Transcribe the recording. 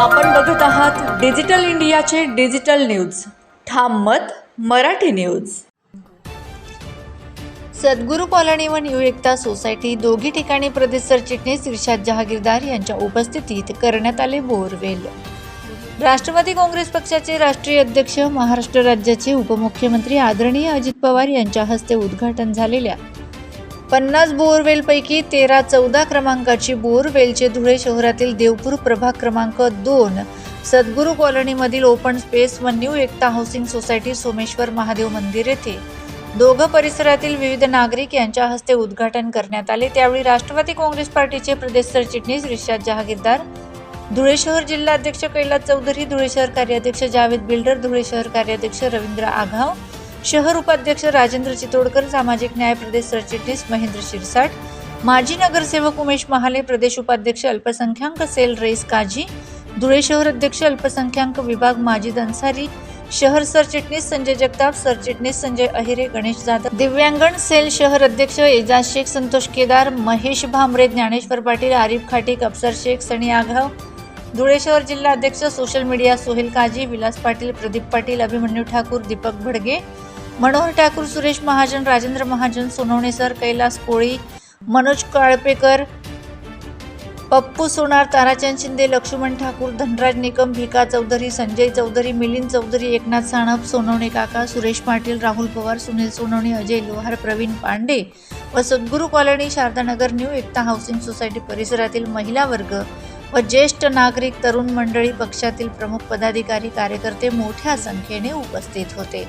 आपण बघत आहात डिजिटल इंडियाचे डिजिटल न्यूज. ठाम मत मराठी न्यूज. सद्गुरू कॉलनी व न्यू एकता सोसायटी दोघी ठिकाणी प्रदेश सरचिटणीस इर्शाद जहागीरदार यांच्या उपस्थितीत करण्यात आले बोरवेल. राष्ट्रवादी काँग्रेस पक्षाचे राष्ट्रीय अध्यक्ष महाराष्ट्र राज्याचे उपमुख्यमंत्री आदरणीय अजित पवार यांच्या हस्ते उद्घाटन झालेल्या पन्नास बोअरवेलपैकी तेरा चौदा क्रमांकाची बोअरवेलचे धुळे शहरातील देवपूर प्रभाग क्रमांक दोन सद्गुरू कॉलनीमधील ओपन स्पेस व new Ekta housing society Someshwar Mahadev मंदिर येथे. दोघं परिसरातील विविध नागरिक यांच्या हस्ते उद्घाटन करण्यात आले. त्यावेळी राष्ट्रवादी काँग्रेस पार्टीचे प्रदेश सरचिटणीस रिशाद जहागीरदार धुळे शहर जिल्हाध्यक्ष कैलास चौधरी धुळे शहर कार्याध्यक्ष जावेद बिल्डर धुळे शहर कार्याध्यक्ष रवींद्र आघाव शहर उपाध्यक्ष राजेंद्र चितोडकर सामाजिक न्याय प्रदेश सरचिटणीस महेंद्र शिरसाट माजी नगरसेवक उमेश महाले प्रदेश उपाध्यक्ष अल्पसंख्याक सेल रेस काजी धुळे शहर अध्यक्ष अल्पसंख्याक विभाग माजिद अन्सारी शहर सरचिटणीस संजय जगताप सरचिटणीस संजय अहिरे गणेश जाधव दिव्यांगण सेल शहर अध्यक्ष एजाज शेख संतोष केदार महेश भामरे ज्ञानेश्वर पाटील आरिफ खाटीक अफसर शेख सनी आघाव धुळे शहर जिल्हा अध्यक्ष social media Sohail Kazi Vilas Patil Pradeep Patil Abhimanyu Thakur Deepak Bhadge Manohar Thakur Suresh Mahajan Rajendra Mahajan Sonawane sir Kailas Koli Manoj Kalpekar Pappu Sonar Tarachand Shinde Laxman Thakur Dhanraj Nikam Bhika Chaudhari Sanjay Chaudhari Milind Chaudhari Eknath Sanap Sonawane काका सुरेश पाटील राहुल पवार सुनील सोनवणे अजय लोहार प्रवीण पांडे व Sadguru colony Sharadanagar new Ekta housing society परिसरातील महिला वर्ग व ज्येष्ठ नागरिक तरुण मंडळी पक्षातील प्रमुख पदाधिकारी कार्यकर्ते मोठ्या संख्येने उपस्थित होते.